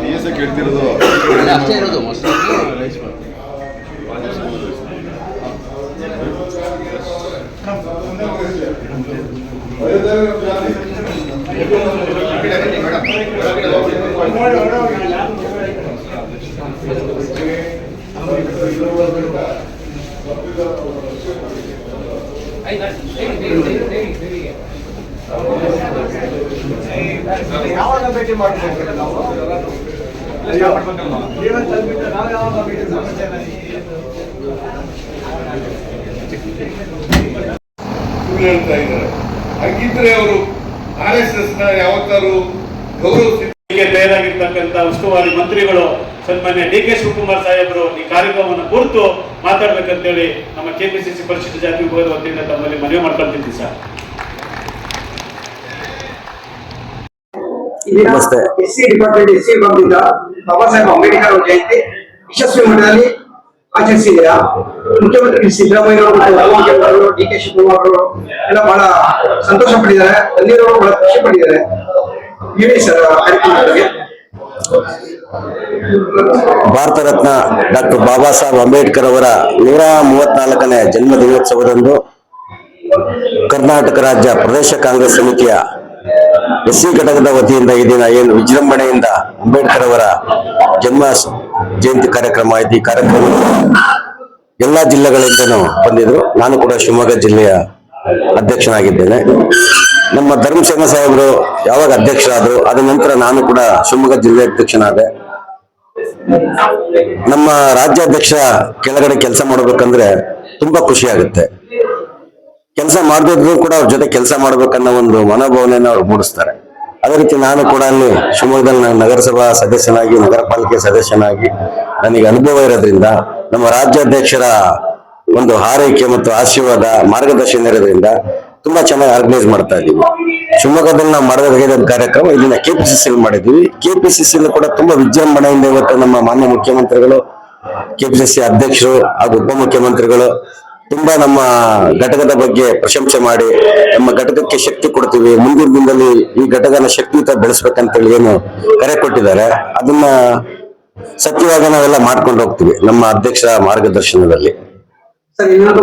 P S ಕೇಳ್ತಿರೋದು ಅಷ್ಟೇ ಇರೋದು ಮೋಸ್ಟ್ಲಿ ಮಾಡ್ಬೇಕು ನಾವು. ಹೇಳ್ತಾ ಇದ್ದಾರೆ. ಹಾಗಿದ್ರೆ ಅವರು ಆರ್ ಎಸ್ ಎಸ್ನ ಯಾವತ್ತಾರು ಗೌರವಿಸಿ ತಯಾರಾಗಿರ್ತಕ್ಕಂತ ತಯಾರಾಗಿರ್ತಕ್ಕಂಥ ಉಸ್ತುವಾರಿ ಮಂತ್ರಿಗಳು ಸನ್ಮಾನ್ಯ ಡಿ ಕೆ ಶಿವಕುಮಾರ್ ಸಾಹೇಬರು ಈ ಕಾರ್ಯಕ್ರಮವನ್ನು ಕುರಿತು ಮಾತಾಡ್ಬೇಕಂತೇಳಿ ನಮ್ಮ ಕೆಪಿಸಿಸಿ ಪರಿಶಿಷ್ಟ ಜಾತಿ ವಿಭಾಗದ ವತಿಯಿಂದ ತಮ್ಮಲ್ಲಿ ಮನವಿ ಮಾಡ್ಕೊಳ್ತಿದ್ವಿ ಸರ್. ನಮಸ್ತೆ. S C department S C ವಿಭಾಗದಿಂದ ಬಾಬಾ ಸಾಹೇಬ್ ಅಂಬೇಡ್ಕರ್ ಅವರ ಜಯಂತಿ. ಯಶಸ್ವಿ ಮಟ್ಟದಲ್ಲಿ ಆಚರಿಸಿದ್ದೀರಾ? ಮುಖ್ಯಮಂತ್ರಿ ಸಿದ್ದರಾಮಯ್ಯ ಅವರು ಡಿ ಕೆ ಶಿವಕುಮಾರ್ ಅವರು ಎಲ್ಲ ಬಹಳ ಸಂತೋಷ ಪಟ್ಟಿದ್ದಾರೆ. ಅಲ್ಲಿರೋರು ಬಹಳ ಖುಷಿ ಪಟ್ಟಿದ್ದಾರೆ. ಹೇಳಿ ಸರ್ ಕಾರ್ಯಕ್ರಮದ ಭಾರತ ರತ್ನ ಡಾಕ್ಟರ್ ಬಾಬಾ ಸಾಹೇಬ್ ಅಂಬೇಡ್ಕರ್ ಅವರ ನೂರ ಮೂವತ್ನಾಲ್ಕನೇ ಜನ್ಮ ದಿನೋತ್ಸವದಂದು ಕರ್ನಾಟಕ ರಾಜ್ಯ ಪ್ರದೇಶ ಕಾಂಗ್ರೆಸ್ ಸಮಿತಿಯ ಎಸ್ಸಿ ಘಟಕದ ವತಿಯಿಂದ ಈ ದಿನ ಏನು ವಿಜೃಂಭಣೆಯಿಂದ ಅಂಬೇಡ್ಕರ್ ಅವರ ಜನ್ಮ ಜಯಂತಿ ಕಾರ್ಯಕ್ರಮ ಆಯ್ತು. ಈ ಕಾರ್ಯಕ್ರಮ ಎಲ್ಲಾ ಜಿಲ್ಲೆಗಳಿಂದನೂ ಬಂದಿದ್ರು. ನಾನು ಕೂಡ ಶಿವಮೊಗ್ಗ ಜಿಲ್ಲೆಯ ಅಧ್ಯಕ್ಷನಾಗಿದ್ದೇನೆ. ನಮ್ಮ ಧರ್ಮಸೇನ ಸಾಹೇಬರು ಯಾವಾಗ ಅಧ್ಯಕ್ಷರಾದ್ರು ಅದ ನಂತರ ನಾನು ಕೂಡ ಶಿವಮೊಗ್ಗ ಜಿಲ್ಲೆ ಅಧ್ಯಕ್ಷನಾದೆ. ನಮ್ಮ ರಾಜ್ಯಾಧ್ಯಕ್ಷ ಕೆಳಗಡೆ ಕೆಲಸ ಮಾಡಬೇಕಂದ್ರೆ ತುಂಬಾ ಖುಷಿ ಆಗುತ್ತೆ. ಕೆಲಸ ಮಾಡಬೇಕು ಕೂಡ ಅವ್ರ ಜೊತೆ ಕೆಲಸ ಮಾಡ್ಬೇಕನ್ನೋ ಒಂದು ಮನೋಭಾವನೆಯನ್ನು ಅವ್ರು ಮೂಡಿಸ್ತಾರೆ. ಅದೇ ರೀತಿ ನಾನು ಕೂಡ ಅಲ್ಲಿ ಶಿವಮೊಗ್ಗದಲ್ಲಿ ನಾನು ನಗರಸಭಾ ಸದಸ್ಯನಾಗಿ ನಗರ ಪಾಲಿಕೆ ಸದಸ್ಯನಾಗಿ ನನಗೆ ಅನುಭವ ಇರೋದ್ರಿಂದ, ನಮ್ಮ ರಾಜ್ಯಾಧ್ಯಕ್ಷರ ಒಂದು ಹಾರೈಕೆ ಮತ್ತು ಆಶೀರ್ವಾದ ಮಾರ್ಗದರ್ಶನ ಇರೋದ್ರಿಂದ ತುಂಬಾ ಚೆನ್ನಾಗಿ ಆರ್ಗನೈಸ್ ಮಾಡ್ತಾ ಇದ್ದೀವಿ. ಶಿವಮೊಗ್ಗದಲ್ಲಿ ನಾವು ಮಾಡಿದ ಕಾರ್ಯಕ್ರಮ ಇಲ್ಲಿನ ಕೆಪಿಸಿಸಿ ಮಾಡಿದ್ವಿ ಕೆಪಿಸಿಸಿ ಕೂಡ ತುಂಬಾ ವಿಜೃಂಭಣೆಯಿಂದ ಇವತ್ತು ನಮ್ಮ ಮಾನ್ಯ ಮುಖ್ಯಮಂತ್ರಿಗಳು ಕೆಪಿಸಿಸಿ ಅಧ್ಯಕ್ಷರು ಹಾಗೂ ಉಪಮುಖ್ಯಮಂತ್ರಿಗಳು ತುಂಬಾ ನಮ್ಮ ಘಟಕದ ಬಗ್ಗೆ ಪ್ರಶಂಸೆ ಮಾಡಿ, ನಮ್ಮ ಘಟಕಕ್ಕೆ ಶಕ್ತಿ ಕೊಡ್ತೀವಿ. ಮುಂದಿನ ದಿನದಲ್ಲಿ ಈ ಘಟಕನ ಶಕ್ತಿಯುತ ಬೆಳೆಸ್ಬೇಕಂತೇಳಿ ಏನು ಕರೆ ಕೊಟ್ಟಿದ್ದಾರೆ. ಅದನ್ನ ಸತ್ಯವಾಗ ನಾವೆಲ್ಲ ಮಾಡ್ಕೊಂಡು ಹೋಗ್ತೀವಿ, ನಮ್ಮ ಅಧ್ಯಕ್ಷರ ಮಾರ್ಗದರ್ಶನದಲ್ಲಿ. ಸರ್, ಇನ್ನೊಂದು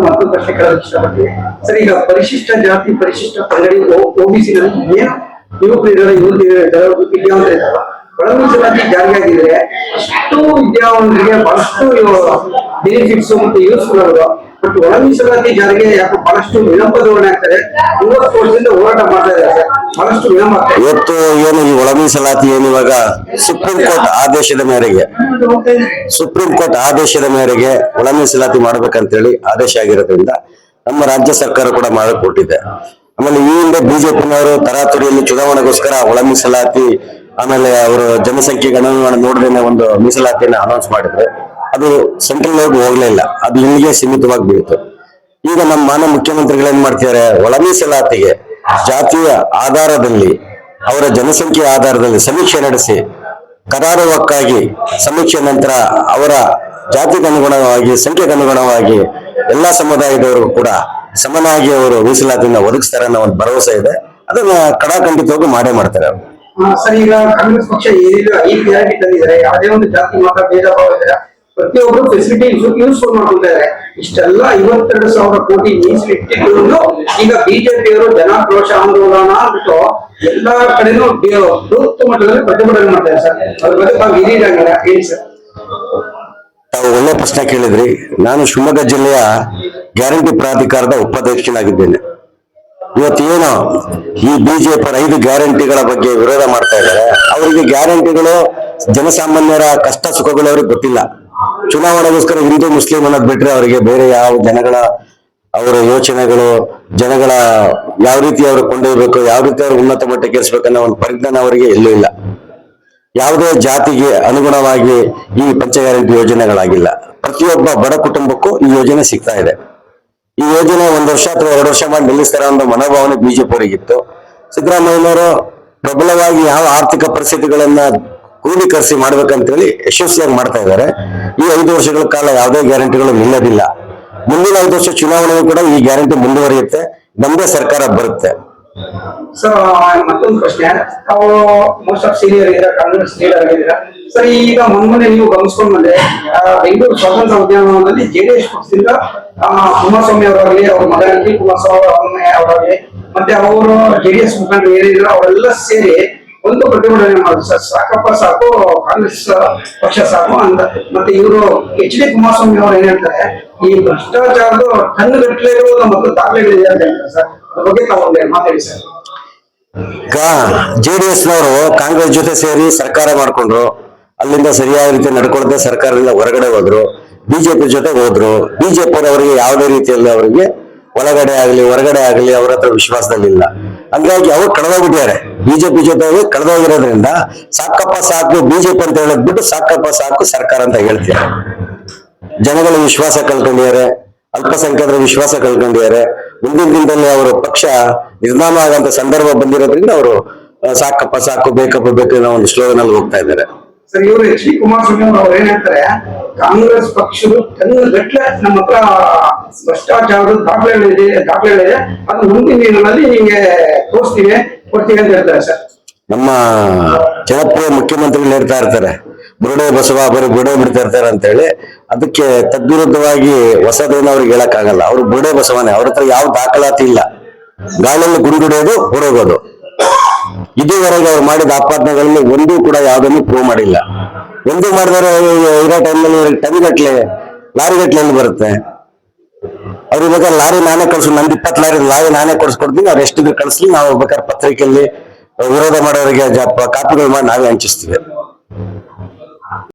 ಸರ್, ಈಗ ಪರಿಶಿಷ್ಟ ಜಾತಿ, ಪರಿಶಿಷ್ಟ ಪಂಗಡಿ ಓಬಿಸಿ ಏನು ಜಾರಿಯಾಗಿದ್ರೆ ಅಷ್ಟು ವಿದ್ಯಾವಂತರಿಗೆ ಬಹಳಷ್ಟು ಬೆನಿಫಿಟ್ಸ್ ಮತ್ತೆ ಯೂಸ್ಫುಲ್ ಆಗೋದು ಬಟ್ ಒಳಮೀಸಲಾತಿ ಜಾರಿಗೆ ಯಾಕೆ ಬಹಳಷ್ಟು ವಿಳಂಬ ಧೋರಣೆ ಆಗ್ತದೆ ಮೂವತ್ತು ವರ್ಷದಿಂದ ಹೋರಾಟ ಮಾಡ್ತಾ ಇದ್ದಾರೆ ಬಹಳಷ್ಟು ವಿಳಂಬ ಇವತ್ತು ಏನು ಈ ಒಳ ಮೀಸಲಾತಿ ಏನು ಇವಾಗ ಸುಪ್ರೀಂ ಕೋರ್ಟ್ ಆದೇಶದ ಮೇರೆಗೆ? ಸುಪ್ರೀಂ ಕೋರ್ಟ್ ಆದೇಶದ ಮೇರೆಗೆ ಒಳ ಮೀಸಲಾತಿ ಮಾಡ್ಬೇಕಂತೇಳಿ ಆದೇಶ ಆಗಿರೋದ್ರಿಂದ ನಮ್ಮ ರಾಜ್ಯ ಸರ್ಕಾರ ಕೂಡ ಮಾಡಿಕೊಟ್ಟಿದೆ. ಆಮೇಲೆ ಈ ಹಿಂದೆ ಬಿಜೆಪಿನವರು ತರಾತುರಿಯಲ್ಲಿ ಚುನಾವಣೆಗೋಸ್ಕರ ಒಳ ಮೀಸಲಾತಿ, ಆಮೇಲೆ ಅವರು ಜನಸಂಖ್ಯೆ ಗಣನೆ ನೋಡದೇನೆ ಒಂದು ಮೀಸಲಾತಿಯನ್ನು ಅನೌನ್ಸ್ ಮಾಡಿದ್ರು. ಅದು ಸೆಂಟ್ರಲ್ ವರ್ಗು ಹೋಗ್ಲಿಲ್ಲ ಅದು ಇಲ್ಲಿಗೆ ಸೀಮಿತವಾಗಿ ಬೀಳ್ತು. ಈಗ ನಮ್ಮ ಮಾನ್ಯ ಮುಖ್ಯಮಂತ್ರಿಗಳು ಏನ್ ಮಾಡ್ತಿದ್ದಾರೆ ಒಳ ಮೀಸಲಾತಿಗೆ ಜಾತಿಯ ಆಧಾರದಲ್ಲಿ, ಅವರ ಜನಸಂಖ್ಯೆ ಆಧಾರದಲ್ಲಿ ಸಮೀಕ್ಷೆ ನಡೆಸಿ, ಕರಾರುವಕ್ಕಾಗಿ ಸಮೀಕ್ಷೆ ನಂತರ ಅವರ ಜಾತಿಗನುಗುಣವಾಗಿ, ಸಂಖ್ಯೆಗನುಗುಣವಾಗಿ ಎಲ್ಲಾ ಸಮುದಾಯದವರು ಕೂಡ ಸಮನಾಗಿ ಅವರು ಮೀಸಲಾತಿನ ಒದಗಿಸ್ತಾರೆ ಅನ್ನೋ ಒಂದು ಭರವಸೆ ಇದೆ. ಅದನ್ನ ಕಡಾಖಂಡಿತವಾಗಿ ಮಾಡೇ ಮಾಡ್ತಾರೆ ಅವರು. ಸರ್, ಈಗ ಕಾಂಗ್ರೆಸ್ ಪಕ್ಷ ಏನಿಲ್ಲ, ಈ ಯಾವುದೇ ಒಂದು ಜಾತಿ ಮಾತ್ರ ಭೇದ ಭಾವ ಪ್ರತಿಯೊಬ್ಬರು ಫೆಸಿಲಿಟಿ ಯೂಸ್ಫುಲ್ ಮಾಡ್ಕೊಳ್ತಾರೆ ಇಷ್ಟೆಲ್ಲ ಐವತ್ತೆರಡು ಸಾವಿರ ಕೋಟಿ ಮೀಸಲಿಟ್ಟಿದ್ರು ಈಗ ಬಿಜೆಪಿಯವರು ಜನಾಕ್ರೋಶ ಆಂದೋಲನ ಅಂದ್ಬಿಟ್ಟು ಎಲ್ಲಾ ಕಡೆನೂ ಬೃಹತ್ ಮಟ್ಟದಲ್ಲಿ ಪ್ರತಿಭಟನೆ ಮಾಡ್ತಾರೆ ಸರ್. ಅದ್ರ ಬಗ್ಗೆ ತಾವು ಹೇಳಿ ಸರ್? ತಾವು ಒಳ್ಳೆ ಪ್ರಶ್ನೆ ಕೇಳಿದ್ರಿ. ನಾನು ಶಿವಮೊಗ್ಗ ಜಿಲ್ಲೆಯ ಗ್ಯಾರಂಟಿ ಪ್ರಾಧಿಕಾರದ ಉಪಾಧ್ಯಕ್ಷನಾಗಿದ್ದೇನೆ. ಇವತ್ತೇನು ಈ ಬಿಜೆಪಿ ಐದು ಗ್ಯಾರಂಟಿಗಳ ಬಗ್ಗೆ ವಿರೋಧ ಮಾಡ್ತಾ ಇದ್ದಾರೆ. ಅವರಿಗೆ ಗ್ಯಾರಂಟಿಗಳು ಜನಸಾಮಾನ್ಯರ ಕಷ್ಟ ಸುಖಗಳು ಅವ್ರಿಗೆ ಗೊತ್ತಿಲ್ಲ. ಚುನಾವಣೆಗೋಸ್ಕರ ಹಿಂದೂ ಮುಸ್ಲಿಂ ಅನ್ನೋದು ಬಿಟ್ರೆ ಅವರಿಗೆ ಬೇರೆ ಯಾವ ಜನಗಳ ಅವರ ಯೋಚನೆಗಳು, ಜನಗಳ ಯಾವ ರೀತಿ ಅವರು ಕೊಂಡೊಯ್ಬೇಕು, ಯಾವ ರೀತಿ ಅವ್ರ ಉನ್ನತ ಮಟ್ಟಕ್ಕೆ ಏರಿಸಬೇಕನ್ನೋ ಒಂದು ಪರಿಜ್ಞಾನ ಅವರಿಗೆ ಎಲ್ಲೂ ಇಲ್ಲ. ಯಾವುದೇ ಜಾತಿಗೆ ಅನುಗುಣವಾಗಿ ಈ ಪಂಚ ಗ್ಯಾರಂಟಿ ಯೋಜನೆಗಳಾಗಿಲ್ಲ. ಪ್ರತಿಯೊಬ್ಬ ಬಡ ಕುಟುಂಬಕ್ಕೂ ಈ ಯೋಜನೆ ಸಿಗ್ತಾ ಇದೆ. ಈ ಯೋಜನೆ ಒಂದು ವರ್ಷ ಅಥವಾ ಎರಡು ವರ್ಷ ಮಾಡಿ ನಿಲ್ಲಿಸ್ತಾರ ಒಂದು ಮನೋಭಾವನೆ ಬಿಜೆಪಿ ಅವರಿಗಿತ್ತು. ಸಿದ್ದರಾಮಯ್ಯನವರು ಪ್ರಬಲವಾಗಿ ಯಾವ ಆರ್ಥಿಕ ಪರಿಸ್ಥಿತಿಗಳನ್ನ ಕ್ರೋಢೀಕರಿಸಿ ಮಾಡ್ಬೇಕಂತೇಳಿ ಯಶಸ್ವಿಯಾಗಿ ಮಾಡ್ತಾ ಇದ್ದಾರೆ. ಈ ಐದು ವರ್ಷಗಳ ಕಾಲ ಯಾವುದೇ ಗ್ಯಾರಂಟಿಗಳು ನಿಲ್ಲದಿಲ್ಲ. ಮುಂದಿನ ಐದು ವರ್ಷ ಚುನಾವಣೆಯೂ ಕೂಡ ಈ ಗ್ಯಾರಂಟಿ ಮುಂದುವರಿಯುತ್ತೆ. ನಮ್ಮದೇ ಸರ್ಕಾರ ಬರುತ್ತೆ. ಸರ್ ಮತ್ತೊಂದು ಪ್ರಶ್ನೆ. ತಾವು ಮೋಸ್ಟ್ ಆಫ್ ಸೀನಿಯರ್ ಇದ್ದೀರಾ ಕಾಂಗ್ರೆಸ್ ಲೀಡರ್ ಆಗಿದ್ದೀರಾ ಸರ್, ಈಗ ಮೊನ್ನೆ ನೀವು ಗಮನಿಸ್ಕೊಂಡ್ ಬಂದ್ರೆ ಬೆಂಗಳೂರು ಸ್ವಾತಂತ್ರ್ಯ ಉದ್ಯಾನವನದಲ್ಲಿ ಜೆಡಿಎಸ್ ಪಕ್ಷದಿಂದ ಕುಮಾರಸ್ವಾಮಿ ಅವರಾಗಲಿ, ಅವ್ರ ಮಗನಾಗ್ಲಿ, ಕುಮಾರಸ್ವಾಮಿ ಅವರಾಗ್ಲಿ, ಮತ್ತೆ ಅವರು ಜೆಡಿಎಸ್ ಮುಖಂಡರು ಏನಿದ್ರು, ಅವರೆಲ್ಲ ಸೇರಿ ಒಂದು ಪ್ರತಿಭಟನೆ ಮಾಡುದು ಸರ್. ಸಾಕಪ್ಪ ಸಾಕು, ಕಾಂಗ್ರೆಸ್ ಪಕ್ಷ ಸಾಕು ಅಂತ. ಮತ್ತೆ ಇವರು ಎಚ್ ಡಿ ಕುಮಾರಸ್ವಾಮಿ ಅವರು ಏನ್ ಹೇಳ್ತಾರೆ? ಈ ಭ್ರಷ್ಟಾಚಾರದ ಕಣ್ಣು ಗಟ್ಟಲೆ ಇರುವುದು ಮತ್ತು ದಾಖಲೆಗಳಿದೆ ಅಂತ ಹೇಳ್ತಾರೆ ಸರ್. ಅದ್ರ ಬಗ್ಗೆ ತಾವು ಮಾತಾಡಿ ಸರ್. ಈಗ ಎಸ್ ನವರು ಕಾಂಗ್ರೆಸ್ ಜೊತೆ ಸೇರಿ ಸರ್ಕಾರ ಮಾಡ್ಕೊಂಡ್ರು. ಅಲ್ಲಿಂದ ಸರಿಯಾದ ರೀತಿ ನಡ್ಕೊಳ್ದೆ ಸರ್ಕಾರದಿಂದ ಹೊರಗಡೆ ಹೋದ್ರು. ಬಿಜೆಪಿ ಜೊತೆ ಹೋದ್ರು. ಬಿಜೆಪಿ ಅವರಿಗೆ ಯಾವುದೇ ರೀತಿಯಲ್ಲಿ ಅವರಿಗೆ ಒಳಗಡೆ ಆಗಲಿ, ಹೊರಗಡೆ ಆಗಲಿ ಅವ್ರ ಹತ್ರ ವಿಶ್ವಾಸದಲ್ಲಿಲ್ಲ. ಹಂಗಾಗಿ ಅವ್ರು ಕಳೆದೋಗ್ಬಿಟ್ಟಿದ್ದಾರೆ. ಬಿಜೆಪಿ ಜೊತೆ ಕಳೆದೋಗಿರೋದ್ರಿಂದ ಸಾಕಪ್ಪ ಸಾಕು, ಬಿಜೆಪಿ ಅಂತ ಹೇಳೋದ್ ಬಿಟ್ಟು ಸಾಕಪ್ಪ ಸಾಕು ಸರ್ಕಾರ ಅಂತ ಹೇಳ್ತೀರ? ಜನಗಳ ವಿಶ್ವಾಸ ಕಳ್ಕೊಂಡಿದ್ದಾರೆ, ಅಲ್ಪಸಂಖ್ಯಾತರ ವಿಶ್ವಾಸ ಕಳ್ಕೊಂಡಿದ್ದಾರೆ. ಮುಂದಿನ ದಿನದಲ್ಲಿ ಅವರು ಪಕ್ಷ ನಿರ್ನಾಮ ಆಗಂತ ಸಂದರ್ಭ ಬಂದಿರೋದ್ರಿಂದ ಅವರು ಸಾಕಪ್ಪ ಸಾಕು, ಬೇಕಪ್ಪ ಬೇಕು ಅನ್ನೋ ಒಂದು ಸ್ಲೋಗನ್ ಅಲ್ಲಿ ಹೋಗ್ತಾ ಇದ್ದಾರೆ. ಸರ್, ಇವರು ಎಚ್ ಡಿ ಕುಮಾರಸ್ವಾಮಿ ಅವರು ಹೇಳ್ತಾರೆ? ಕಾಂಗ್ರೆಸ್ ಪಕ್ಷದ ಗಟ್ಟಲೆ ನಮ್ಮ ಹತ್ರ ಭ್ರಷ್ಟಾಚಾರದ ದಾಖಲೆಗಳಿದೆ ದಾಖಲೆಗಳಿದೆ. ಅದು ಮುಂದಿನ ದಿನಗಳಲ್ಲಿ ನಿಮಗೆ ತೋರಿಸ್ತೀವಿ. ನಮ್ಮ ಜನಪ್ರಿಯ ಮುಖ್ಯಮಂತ್ರಿಗಳು ಹೇಳ್ತಾ ಇರ್ತಾರೆ ಬುರುಡೆ ಬಸವ ಬರೀ ಬುರುಡೆ ಬಿಡ್ತಾ ಇರ್ತಾರೆ ಅಂತ ಹೇಳಿ ಅದಕ್ಕೆ ತದ್ವಿರುದ್ಧವಾಗಿ ಹೊಸದೇನು ಅವ್ರಿಗೆ ಹೇಳಕ್ಕಾಗಲ್ಲ ಅವ್ರು ಬುರುಡೆ ಬಸವನೇ ಅವ್ರ ಹತ್ರ ಯಾವ ದಾಖಲಾತಿ ಇಲ್ಲ ಗಾಳಿಯಲ್ಲಿ ಗುಂಡುಡೋದು ಹೊರೋಗೋದು ಇದುವರೆಗೆ ಅವ್ರು ಮಾಡಿದ ಆಪಾದನೆಗಳಲ್ಲಿ ಒಂದೂ ಕೂಡ ಯಾವುದನ್ನು ಪ್ರೂವ್ ಮಾಡಿಲ್ಲ ಒಂದು ಮಾಡಿದ್ರೆ ಇರೋ ಟೈಮಲ್ಲಿ ಟನ್ ಗಟ್ಲೆ ಲಾರಿ ಗಟ್ಲೆ ಬರುತ್ತೆ ಅವ್ರಿಗೆ ಇವಾಗ ಲಾರಿ ನಾನೇ ಕಳ್ಸು, ನಂದು ಇಪ್ಪತ್ತು ಲಾರಿ ಲಾರಿ ನಾನೇ ಕೊಡ್ಸ್ಕೊಡ್ತೀನಿ, ಅವ್ರು ಎಷ್ಟಿದ್ರು ಕಳಿಸ್ಲಿ ನಾವು ಬೇಕಾದ್ರೆ ಪತ್ರಿಕೆಯಲ್ಲಿ ವಿರೋಧ ಮಾಡೋರಿಗೆ ಕಾಪಿಗಳು ಮಾಡಿ ನಾವೇ ಹಂಚಿಸ್ತೀವಿ.